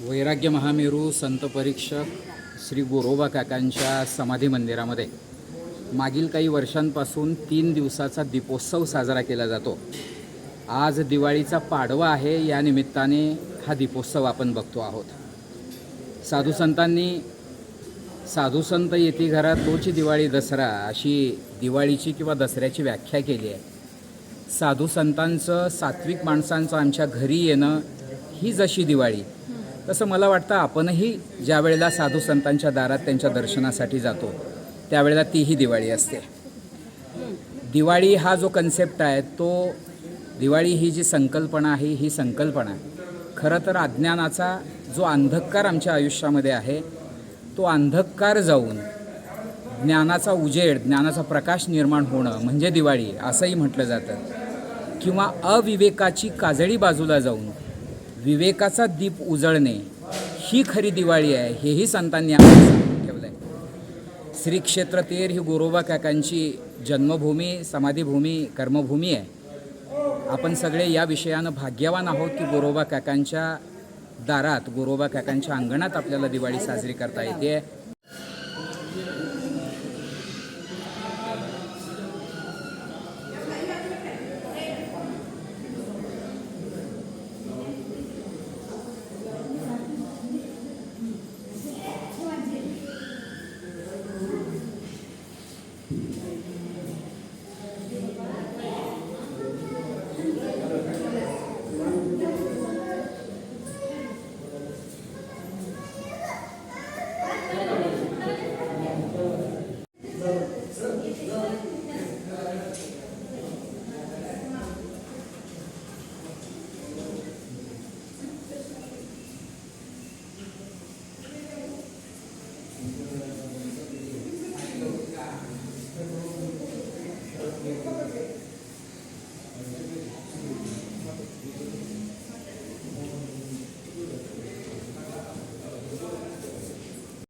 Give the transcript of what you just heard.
वैराग्य महामेरू संत परीक्षक श्री गोरोबा काकांच्या समाधी मंदिरामध्ये. मागील काही वर्षांपासून तीन दिवसाचा दीपोत्सव साजरा केला जातो. आज दिवाळीचा पाडवा आहे या निमित्ताने हा दीपोत्सव आपण बघतो आहोत. साधू संतांनी साधू संत येती घरात तोची दिवाळी दसरा अशी दिवाळीची किंवा दसऱ्याची व्याख्या केली आहे. साधू संतांचं सात्विक माणसांचं आमच्या घरी येणं ही जशी दिवाळी तसं मला वाटतं आपणही ज्या वेळेला साधू संतांच्या दारात त्यांच्या दर्शनासाठी जातो त्यावेळेला तीही दिवाळी असते. दिवाळी हा जो कन्सेप्ट आहे तो दिवाळी ही जी संकल्पना आहे ही संकल्पना खरं तर अज्ञानाचा जो अंधकार आमच्या आयुष्यामध्ये आहे तो अंधकार जाऊन ज्ञानाचा उजेड ज्ञानाचा प्रकाश निर्माण होणं म्हणजे दिवाळी असंही म्हटलं जातं. किंवा अविवेकाची काजळी बाजूला जाऊन विवेकाचा दीप उजळणे ही खरी दिवाळी आहे हेही संतांनी आम्हाला सांगून ठेवलं आहे श्री क्षेत्र तेर ही गोरोबा काकांची जन्मभूमी समाधीभूमी कर्मभूमी आहे. आपण सगळे या विषयानं भाग्यवान आहोत की गोरोबा काकांच्या दारात गोरोबा काकांच्या अंगणात आपल्याला दिवाळी साजरी करता येते.